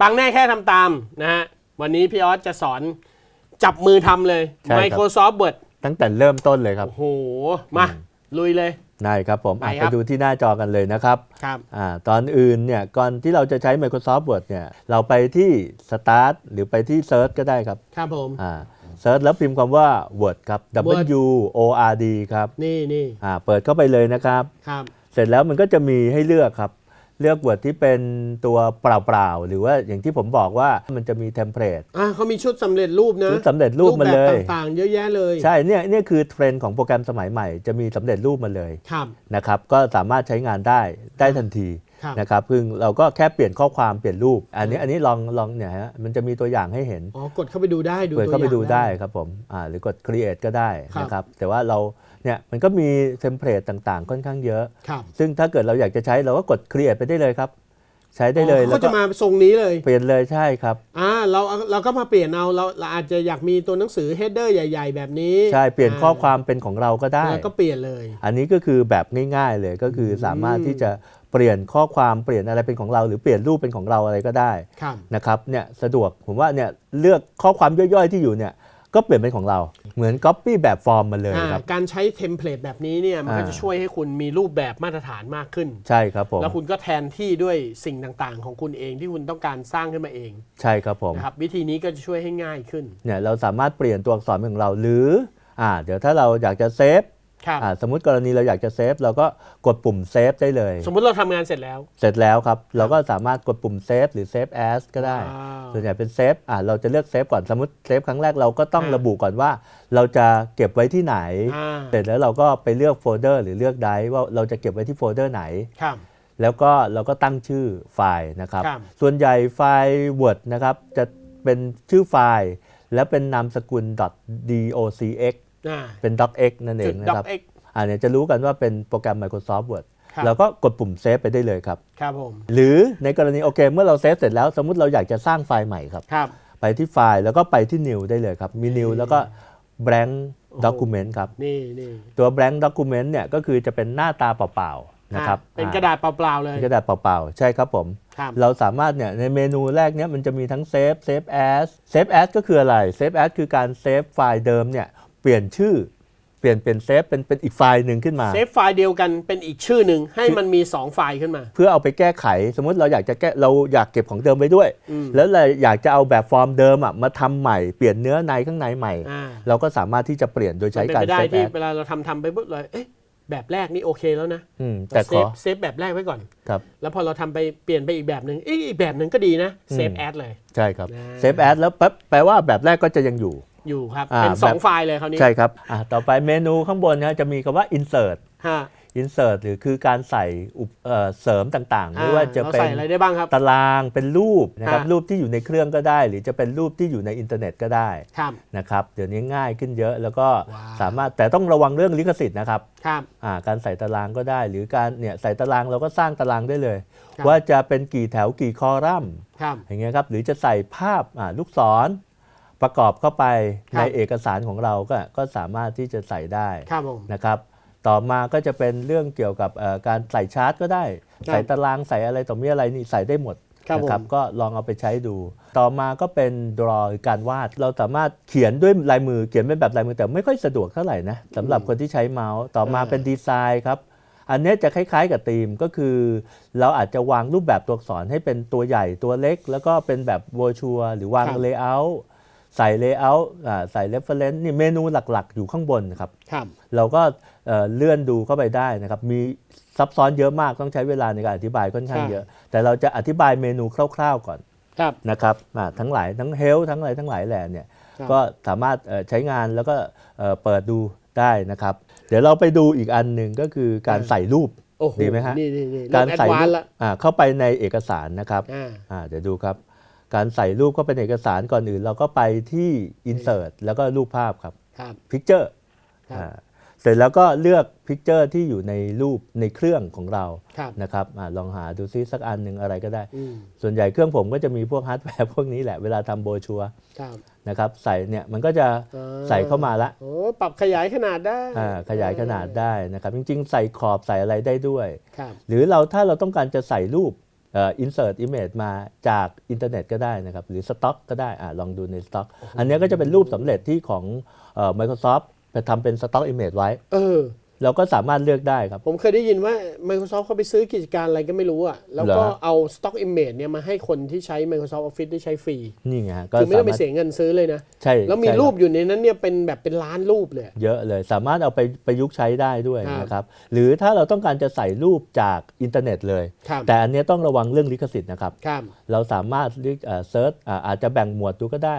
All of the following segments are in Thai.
ปังแน่แค่ทำตามนะฮะวันนี้พี่ออสจะสอนจับมือทำเลย ใช่ครับ Microsoft Word ตั้งแต่เริ่มต้นเลยครับโอ้โห มา ลุยเลย ได้ครับผมอะไปครับไปดูที่หน้าจอกันเลยนะครับครับ อ่าตอนอื่นเนี่ยก่อนที่เราจะใช้ Microsoft Word เนี่ยเราไปที่ Start หรือไปที่ Search ก็ได้ครับครับผม อ่า Search แล้วพิมพ์คำว่า Word ครับ Word W O R D ครับนี่นี่อ่าเปิดเข้าไปเลยนะครับ ครับ เสร็จแล้วมันก็จะมีให้เลือกครับ เลือก Word ที่เป็นตัวเปล่าๆ หรือว่าอย่างที่ผมบอกว่ามันจะมีเทมเพลตอ่าเขามีชุดสำเร็จรูปนะชุดสำเร็จรูปมาเลยแบบต่างๆ เยอะแยะเลยใช่เนี่ยเนี่ยคือเทรนด์ของโปรแกรมสมัยใหม่ จะมีสำเร็จรูปมาเลยครับ นะครับ ก็สามารถใช้งานได้ได้ทันทีครับ นะครับซึ่งเราก็แค่เปลี่ยนข้อความเปลี่ยนรูป อันนี้อันนี้ลองลองเนี่ยฮะมันจะมีตัวอย่างให้เห็นอ๋อกดเข้าไปดูได้ดูเปิดตัวเข้าไปอย่งดูได้ครับผมอ่าหรือกด create ก็ได้ครับนะครับแต่ว่าเราเนี่ยมันก็มีเทมเพลตต่างๆ ค่อนข้างเยอะครับซึ่งถ้าเกิดเราอยากจะใช้เราก็กด create ไปได้เลยครับใช้ได้เลยอ๋อแล้วเขาก็จะมาทรงนี้เลยเปลี่ยนเลยใช่ครับอ่าเราเราก็มาเปลี่ยนเอาเราเราอาจจะอยากมีตัวหนังสือ header ใหญ่ ๆ แบบนี้ ใช่เปลี่ยนข้อความเป็นของเราก็ได้แล้วก็เปลี่ยนเลย อันนี้ก็คือแบบง่าย ๆ เลยก็คือสามารถที่จะ เปลี่ยนข้อความเปลี่ยนอะไรเป็นของเรา หรือเปลี่ยนรูปเป็นของเราอะไรก็ได้ครับนะครับเนี่ยสะดวกผมว่าเนี่ยเลือกข้อความย่อยๆที่อยู่เนี่ยก็เปลี่ยนเป็นของเราเหมือน Copy แบบฟอร์มมาเลยอ่าครับการใช้เทมเพลตแบบนี้เนี่ยมันก็อ่าจะช่วยให้คุณมีรูปแบบมาตรฐานมากขึ้น ใช่ครับผมแล้วคุณก็แทนที่ด้วยสิ่งต่างๆ ของคุณเองที่คุณต้องการสร้างขึ้นมาเอง ใช่ครับผมนะครับวิธีนี้ก็จะช่วยให้ง่ายขึ้นเนี่ยเราสามารถเปลี่ยนตัวอักษรของเราหรืออ่าเดี๋ยวถ้าเราอยากจะเซฟครับ อ่าสมมุติกรณีเราอยากจะเซฟเราก็กดปุ่มเซฟได้เลย สมมุติเราทำงานเสร็จแล้ว เสร็จแล้วครับ เราก็สามารถกดปุ่มเซฟหรือเซฟแอสก็ได้ ว้าวส่วนใหญ่เป็นเซฟอ่าเราจะเลือกเซฟก่อนสมมติเซฟครั้งแรกเราก็ต้องอ่าระบุก่อนว่า เราจะเก็บไว้ที่ไหน อ่า เสร็จแล้วเราก็ไปเลือกโฟลเดอร์หรือเลือกไดรฟ์ว่าเราจะเก็บไว้ที่โฟลเดอร์ไหน ครับ แล้วก็เราก็ตั้งชื่อไฟล์นะครับ ครับ ส่วนใหญ่ไฟล์ Word นะครับ จะเป็นชื่อไฟล์ และเป็นนามสกุล .docx อ่า เป็น docx นั่นเอจุงดนะด็อครับกเอ็กอ่าเนี่ยจะรู้กันว่าเป็นโปรแกรม Microsoft Word ครับเราก็กดปุ่มเซฟไปได้เลยครับครับผมหรือในกรณีโอเค เมื่อเราเซฟเสร็จแล้ว สมมุติเราอยากจะสร้างไฟล์ใหม่ครับครับ ไปที่ไฟล์แล้วก็ไปที่ new ได้เลยครับ มี new แล้วก็ blank โอ้โห document ครับนี่นี่ตัว blank document เนี่ยก็คือจะเป็นหน้าตาเปล่าๆนะครับอ่าเป็นอ่ากระดาษเปล่าๆเลยเป็นกระดาษเปล่าๆใช่ครับผมครับเราสามารถเนี่ยในเมนูแรกเนี้ยมันจะมีทั้ง save save as save as ก็คืออะไร save as คือการเซฟไฟล์เดิมเนี่ย เปลี่ยนชื่อ เปลี่ยนเป็นเซฟเป็นเป็นอีกไฟล์หนึ่งขึ้นมา เซฟไฟล์เดียวกันเป็นอีกชื่อหนึ่งให้มันมี 2 ไฟล์ขึ้นมา เพื่อเอาไปแก้ไข สมมติเราอยากจะแก้เราอยากเก็บของเดิมไว้ด้วย อืม แล้วเราอยากจะเอาแบบฟอร์มเดิมอะมาทำใหม่เปลี่ยนเนื้อในข้างในใหม่ อ่าเราก็สามารถที่จะเปลี่ยนโดยมัใช้นเป็นการไปได้เซฟที่แอดเวลาเราทำทำไปปุ๊บเลยเอ๊ะแบบแรกนี่โอเคแล้วนะอืมแต่เซขอฟเซฟแบบแรกไว้ก่อน ครับ แล้วพอเราทำไปเปลี่ยนไปอีกแบบหนึ่งเอ๊ะอีกแบบหนึ่งก็ดีนะเซฟอืม แอดเลย ใช่ครับนะ เซฟแอดแล้วแป๊บแปลว่าแบบแรกก็จะยังอยู่ อยู่ครับอ่าเป็นแบบ2ไฟล์เลยคราวนี้ ใช่ครับอะต่อไปเมนูข้างบนนะจะมีคำว่า insert ฮะ insert หรือคือการใส่อุปเอ่อเสริมต่างๆ ไม่ว่าจะเราเป็นใส่อะไรได้บ้างครับ ตารางเป็นรูปนะครับฮะรูปที่อยู่ในเครื่องก็ได้ หรือจะเป็นรูปที่อยู่ในอินเทอร์เน็ตก็ได้ครับนะครับเดี๋ยวนี้ง่ายขึ้นเยอะแล้วก็ว้าวสามารถแต่ต้องระวังเรื่องลิขสิทธิ์นะครับครับอ่าการใส่ตารางก็ได้ หรือการเนี่ยใส่ตารางเราก็สร้างตารางได้เลยครับว่าจะเป็นกี่แถวกี่คอลัมน์ครับอย่างเงี้ยครับหรือจะใส่ภาพอ่าลูกศร ประกอบเข้าไปครับในเอกสารของเราก็ก็สามารถที่จะใส่ได้ครับผมนะครับต่อมาก็จะเป็นเรื่องเกี่ยวกับเอ่อการใส่ชาร์ตก็ได้ครับใส่ตารางใส่อะไรต่อมีอะไรนี่ใส่ได้หมดครับนะผมก็ลองเอาไปใช้ดู ต่อมาก็เป็น draw หรือการวาด เราสามารถเขียนด้วยลายมือเขียนเป็นแบบลายมือแต่ไม่ค่อยสะดวกเท่าไหร่นะสำหรับคนที่ใช้เมาส์ต่อมาเออเป็นดีไซน์ครับอันเนี้ยจะคล้าย ๆ กับธีมก็คือ เราอาจจะวางรูปแบบตัวอักษรให้เป็นตัวใหญ่ตัวเล็ก แล้วก็เป็นแบบโวชัวหรือวางครับเลเยอร์ ใส่เลเยอร์ใส่เรฟเฟรนซ์นี่เมนูหลักๆ อยู่ข้างบนครับครับ เราก็เอ่อเลื่อนดูเข้าไปได้นะครับ มีซับซ้อนเยอะมากต้องใช้เวลาในการอธิบายค่อนข้างครับเยอะ แต่เราจะอธิบายเมนูคร่าวๆก่อนครับนะครับอ่าทั้งหลายทั้งเฮลทั้งอะไรทั้งหลายแหล่เนี่ยครับก็สามารถเอ่อใช้งานแล้วก็เอ่อเปิดดูได้นะครับ เดี๋ยวเราไปดูอีกอันหนึ่งก็คือการใส่รูปโอ้โหดีไหมฮะนี่นี่นี่การแอดใส่วารูนปละอ่าเข้าไปในเอกสารนะครับอ่าอ่าเดี๋ยวดูครับ การใส่รูปเข้าไปในเอกสารก่อนอื่น เราก็ไปที่ insert แล้วก็รูปภาพครับ ครับ picture ครับอ่าเสร็จแล้วก็เลือก picture ที่อยู่ในรูปในเครื่องของเราครับนะครับอาลองหาดูซิสักอันหนึ่งอะไรก็ได้ อืมส่วนใหญ่เครื่องผมก็จะมีพวกฮาร์ดแวร์พวกนี้แหละเวลาทำโบรชัวร์ครับนะครับใส่เนี่ยมันก็จะอ่ใส่เข้ามาละโอ้ปรับขยายขนาดได้อ่าขยายขนาดได้นะครับ จริงๆ ใส่ขอบใส่อะไรได้ด้วย ครับ หรือเราถ้าเราต้องการจะใส่รูป เอ่อ insert image มาจากอินเทอร์เน็ตก็ได้นะครับ หรือสต็อกก็ได้อะลองดูในสต็อกอันเนี้ยก็จะเป็นรูปสำเร็จที่ของเอ่อ Microsoft ไปทำเป็นสต็อก image ไว้เออ เราก็สามารถเลือกได้ครับ ผมเคยได้ยินว่า Microsoft เขาไปซื้อกิจการอะไรก็ไม่รู้อะแล้วก็เหรอ เอา Stock Image เนี่ยมาให้คนที่ใช้ Microsoft Office ได้ใช้ฟรีนี่ไงฮะก็คือไม่สาต้องไปมารถเสียเงินซื้อเลยนะ ใช่แล้วมีใช่คบรูปอยู่ในนั้นเนี่ยเป็นแบบเป็นล้านรูปเลยเยอะเลยสามารถเอาไปประยุกต์ใช้ได้ด้วยครับ นะครับ หรือถ้าเราต้องการจะใส่รูปจากอินเทอร์เน็ตเลย ครับแต่อันเนี้ยต้องระวังเรื่องลิขสิทธิ์นะครับ ครับ เราสามารถเลือกเซิร์ชอาจจะแบ่งหมวดดูก็ได้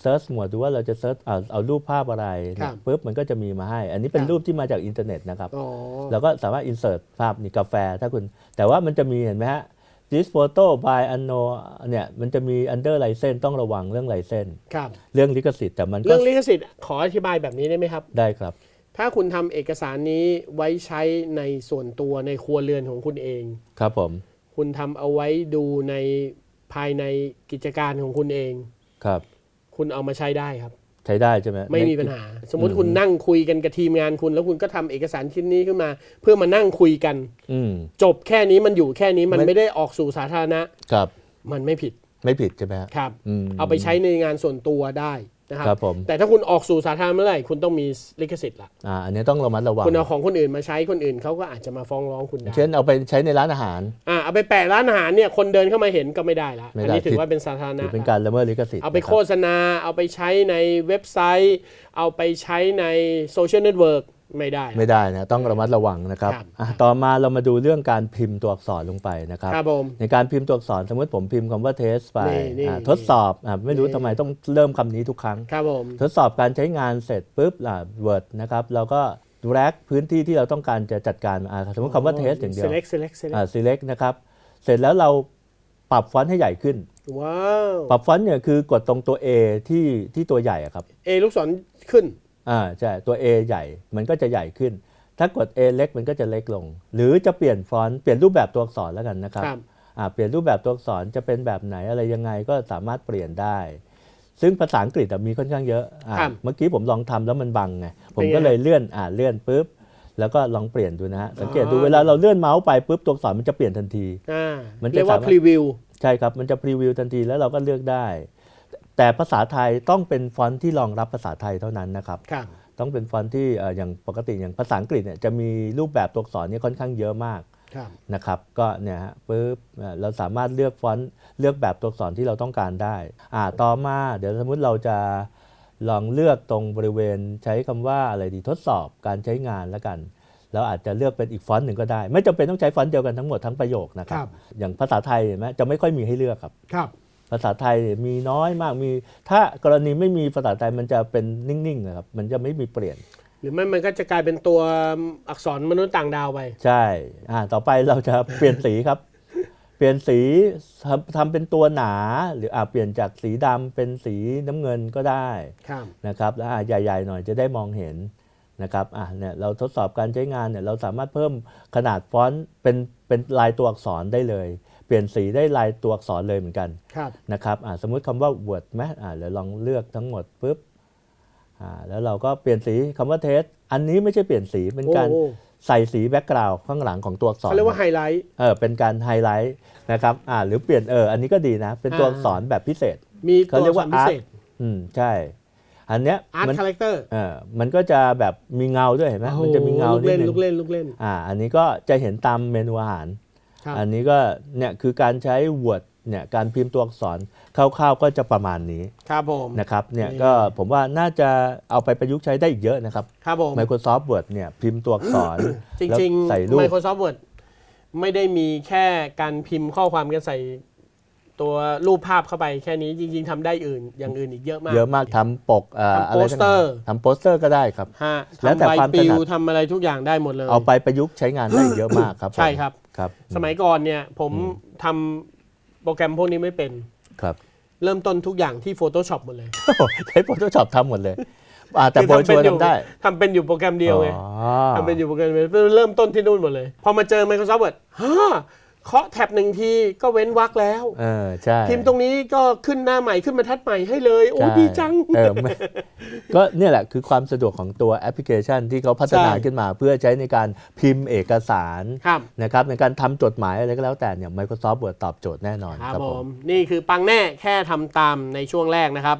เซิร์ชหมวดดูว่าเราจะเซิร์ชเอาเอารูปภาพอะไรครัเนี่ยบปุ๊บมันก็จะมีมาให้ อันนี้เป็คนรับรูปที่มาจากอินเทอร์เน็ตนะครับอ๋อเราก็สามารถ insert ภาพนี่กาแฟถ้าคุณ แต่ว่ามันจะมีเห็นไหมฮะ this photo by unknown เนี่ยมันจะมี under license ต้องระวังเรื่อง license ครับเรื่องลิขสิทธิ์แต่มันก็เรื่องลิขสิทธิ์ขออธิบายแบบนี้ได้ไหมครับ ได้ครับ ถ้าคุณทำเอกสารนี้ไว้ใช้ในส่วนตัวในครัวเรือนของคุณเอง ครับผม คุณทำเอาไว้ดูในภายในกิจการของคุณเอง ครับ คุณเอามาใช้ได้ครับ ใช้ได้ใช่ไหมไม่มีปัญหา สมมุติคุณนั่งคุยกันกับทีมงานคุณ แล้วคุณก็ทำเอกสารชิ้นนี้ขึ้นมา เพื่อมานั่งคุยกัน อืมจบแค่นี้มันอยู่แค่นี้มันไม่ไม่ได้ออกสู่สาธารณะครับ มันไม่ผิดไม่ผิดใช่ไหมฮะครับอืมเอาไปใช้ในงานส่วนตัวได้ นะครับครับผม แต่ถ้าคุณออกสู่สาธารณะเมื่อไหร่คุณต้องมีลิขสิทธิ์ละอ่าอันนี้ต้องระมัดระวัง คุณเอาของคนอื่นมาใช้คนอื่นเขาก็อาจจะมาฟ้องร้องคุณได้เช่นเอาไปใช้ในร้านอาหาร อ่าเอาไปแปะร้านอาหารเนี่ยคนเดินเข้ามาเห็นก็ไม่ได้ละไม่อันได้นี้ถืผิอดว่าเป็นสาธารณะถือเป็นการละเมิดลิขสิทธิ์เอาไปนะคโฆรับษณา เอาไปใช้ในเว็บไซต์ เอาไปใช้ในโซเชียลเน็ตเวิร์ก ไม่ได้ ไม่ได้นะต้องระมัดระวังนะครับครับอะต่อมาเรามาดูเรื่องการพิมพ์ตัวอักษรลงไปนะครับ ครับผมในการพิมพ์ตัวอักษรสมมติผมพิมพ์คำว่าเทสไปนี่นี่อะทดสอบอะไม่รู้นี่ ทำไมต้องเริ่มคำนี้ทุกครั้ง ครับผม ทดสอบการใช้งานเสร็จปุ๊บอะ Word นะครับเราก็ drag พื้นที่ที่เราต้องการจะจัดการอะสมมติคำว่าเทสอย่างเดียว select select select อะ select นะครับ เสร็จแล้วเราปรับฟอนต์ให้ใหญ่ขึ้น ว้าว ปรับฟอนต์เนี่ยคือกดตรงตัว A ที่ที่ตัวใหญ่อะครับ เอลูกศรขึ้น อ่าใช่ตัว A ใหญ่มันก็จะใหญ่ขึ้น ถ้ากด A เล็กมันก็จะเล็กลง หรือจะเปลี่ยนฟอนต์เปลี่ยนรูปแบบตัวอักษรแล้วกันนะครับครับ อ่าเปลี่ยนรูปแบบตัวอักษรจะเป็นแบบไหนอะไรยังไงก็สามารถเปลี่ยนได้ ซึ่งภาษาอังกฤษอะมีค่อนข้างเยอะอ่าครับเมื่อกี้ผมลองทำแล้วมันบังไงผมเป็นไงก็เลยเลื่อนอ่าเลื่อนปุ๊บแล้วก็ลองเปลี่ยนดูนะฮะสังเกตดูอ๋อเวลาเราเลื่อนเมาส์ไปปุ๊บตัวอักษรมันจะเปลี่ยนทันที อ่ามันจะเรียกว่าสามารถ พรีวิว ใช่ครับ มันจะพรีวิวทันทีแล้วเราก็เลือกได้ แต่ภาษาไทยต้องเป็นฟอนต์ที่รองรับภาษาไทยเท่านั้นนะครับ ครับ ต้องเป็นฟอนต์ที่เอ่ออย่างปกติอย่างภาษาอังกฤษเนี่ยจะมีรูปแบบตัวอักษรเนี่ยค่อนข้างเยอะมากครับ นะครับ ก็เนี่ยฮะปุ๊บเอ่อเราสามารถเลือกฟอนต์เลือกแบบตัวอักษรที่เราต้องการได้อ่าต่อมาเดี๋ยวสมมุติเราจะลองเลือกตรงบริเวณใช้คำว่าอะไรดีทดสอบการใช้งานแล้วกัน เราอาจจะเลือกเป็นอีกฟอนต์หนึ่งก็ได้ ไม่จำเป็นต้องใช้ฟอนต์เดียวกันทั้งหมดทั้งประโยคนะครัครับบอย่างภาษาไทยเห็นไหมจะไม่ค่อยมีให้เลือกครับ ครับ ภาษาไทยเนี่ยมีน้อยมากมี ถ้ากรณีไม่มีภาษาไทยมันจะเป็นนิ่งๆนะครับมันจะไม่มีเปลี่ยน หรือไม่มันก็จะกลายเป็นตัวอักษรมนุษย์ต่างดาวไปใช่อ่าต่อไปเราจะเปลี่ยนสีครับ เปลี่ยนสีทำทำเป็นตัวหนา หรืออาเปลี่ยนจากสีดำเป็นสีน้ำเงินก็ได้ครับ นะครับแล้วอ่าใหญ่ๆหน่อยจะได้มองเห็นนะครับอ่าเนี่ยเราทดสอบการใช้งานเนี่ยเราสามารถเพิ่มขนาดฟอนต์เป็นเป็นลายตัวอักษรได้เลยเปลี่ยนสีได้ลายตัวอักษรเลยเหมือนกันครับนะครับอ่าสมมุติคำว่า word ไหมอ่าเดี๋ยวลองเลือกทั้งหมดปุ๊บอ่าแล้วเราก็เปลี่ยนสีคำว่า test อันนี้ไม่ใช่เปลี่ยนสีเป็นโอ้การโหใส่สีแบ็กกราวด์ข้างหลังของตัวอักษรเขาเรียกว่าไฮไลท์เออเป็นการไฮไลท์นะครับอ่าหรือเปลี่ยนเอออันนี้ก็ดีนะ เป็นตัวอ่าอักษรแบบพิเศษ มีเขาตัวเรีอัยกกษว่ารพิเศษอืมใช่ อันเนี้ยอาร์ตมันคาแรคเตอร์เออมันก็จะแบบมีเงาด้วยเห็นไหมมันจะมีเงาลูกนิดเล่นนึลูงกเล่นลูกเล่นอ่าอันนี้ก็จะเห็นตามเมนูอาหารครับ อันนี้ก็เนี่ยคือการใช้ Word เนี่ยการพิมพ์ตัวอักษรคร่าวๆก็จะประมาณนี้ครับผมนะครับเนี่ยนี่ก็ผมว่าน่าจะเอาไปประยุกต์ใช้ได้อีกเยอะนะครับครับผม Microsoft Word เนี่ยพิมพ์ตัวอักษรจแล้วริงใส่ๆรูป Microsoft Word ไม่ได้มีแค่การพิมพ์ข้อความกันใส่ ตัวรูปภาพเข้าไปแค่นี้จริง ๆทำได้อื่น อย่างอื่นอีกเยอะมาก เยอะมากทำปกเอ่อทำอะไรโปสเตอร์ ทำโปสเตอร์ก็ได้ครับ ฮะแล้วแต่ทำใบความปลิถนัวด ทำอะไรทุกอย่างได้หมดเลย เอาไปประยุกต์ใช้งานได้เยอะมากครับผมใช่ครับ ครับสมัยก่อนเนี่ยผมทำโปรแกรมพวกนี้ไม่เป็น ครับ เริ่มต้นทุกอย่างที่ Photoshop หมดเลยใช้ Photoshop ทำหมดเลยอ่าแต่คือโบรชัวร์อยู่ทำได้ทำเป็นอยู่โปรแกรมเดียวไง อ๋อ ทำเป็นอยู่โปรแกรมเดียวเริ่มต้นที่นู่นหมดเลย พอมาเจอ Microsoft Word ฮะ เคาะแท็บหนึ่งทีก็เว้นวรรคแล้ว เออใช่พิมพ์ตรงนี้ก็ขึ้นหน้าใหม่ขึ้นบรรทัดใหม่ให้เลย โอ้ใช่ดีจัง เออไม่ก็เนี่ยแหละคือความสะดวกของตัวแอปพลิเคชันที่เขาพัฒนาใช่ขึ้นมา เพื่อใช้ในการพิมพ์เอกสารครับนะครับในการทำจดหมายอะไรก็แล้วแต่เนี่ย Microsoft Word ตอบโจทย์แน่นอนครับครับผผมมนี่คือปังแน่แค่ทำตามในช่วงแรกนะครับ